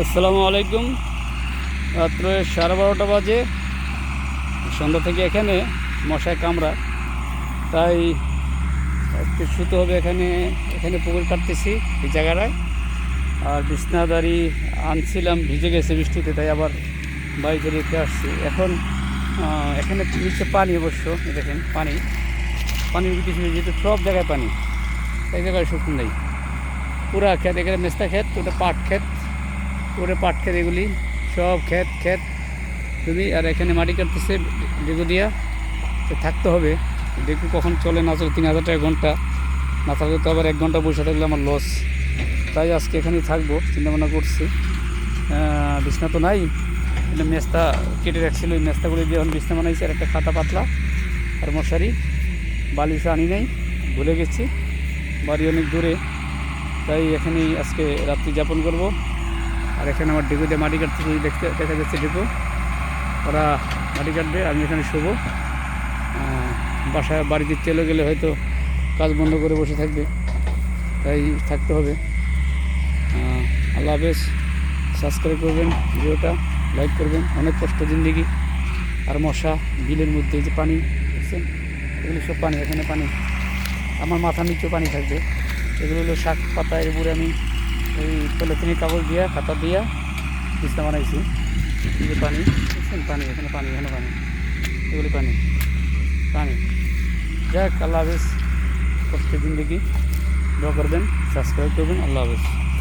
আসসালামু আলাইকুম। রাত্র সাড়ে বারোটা বাজে। সন্ধ্যা থেকে এখানে মশায় কামড়া। তাই একটু শুতে হবে এখানে। এখানে পুকুর কাটতেছি এই জায়গাটায়। আর বিছনাদারি আনছিলাম, ভিজে গেছে বৃষ্টিতে, তাই আবার বাড়িতে রেখে আসছি। এখন এখানে নিচে পানি অবশ্য দেখেন, পানি। পানির কিছু যেহেতু সব জায়গায় পানি। এই জায়গায় শুকনো নেই। পুরা ক্ষেত, এখানে মেস্তা ক্ষেত, ওটা পাট ক্ষেত। পুরো পাট ক্ষেত এগুলি, সব ক্ষেত ক্ষেত তুমি আর এখানে মাটি কাটতেছে ডেকু দিয়া। থাকতে হবে। ডেকু কখন চলে না চলে তিন হাজার টাকা ঘণ্টা। না থাকলে তো আবার এক ঘণ্টা বসে থাকলে আমার লস তাই আজকে এখানেই থাকব, চিন্তা ভাবনা করছি। বিছনা তো নাই। কিন্তু মেস্তা কেটে রাখছিল। ওই মেস্তাগুলি দিয়ে এখন বিছনা বানাইছি, আর একটা খাতা পাতলা আর মশারি। বালিশ আনি নাই, ভুলে গেছি। বাড়ি অনেক দূরে। তাই এখানেই আজকে রাত্রি যাপন করব। আর এখানে আমার ডেকুতে মাটি কাটতে দেখতে দেখা যাচ্ছে ডেকু ওরা মাটি কাটবে আমি এখানে আহ, বাসায় বাড়িতে চলে গেলে হয়তো কাজ বন্ধ করে বসে থাকবে। তাই থাকতে হবে। আল্লাহ হাফেজ। সাবস্ক্রাইব করবেন ভিডিওটা লাইক করবেন। অনেক কষ্ট জিন্দিগি আর মশা বিলের মধ্যে যে পানি দেখছেন? এগুলো সব পানি এখানে পানি। আমার মাথার নিচেও পানি থাকবে। এগুলো হলো শাক পাতা এর উপরে আমি ওই পলিথিনের কাগজ দিয়া খাতা দিয়া পিস্তা বানাইছি। এই যে পানি দেখছেন পানি, এখানে পানি এখানে পানি। এগুলি পানি। পানি। যাক, আল্লাহ হাফেজ। কষ্টের জিন্দগি দোয়া করবেন, সাবস্ক্রাইব করবেন। আল্লাহ হাফেজ।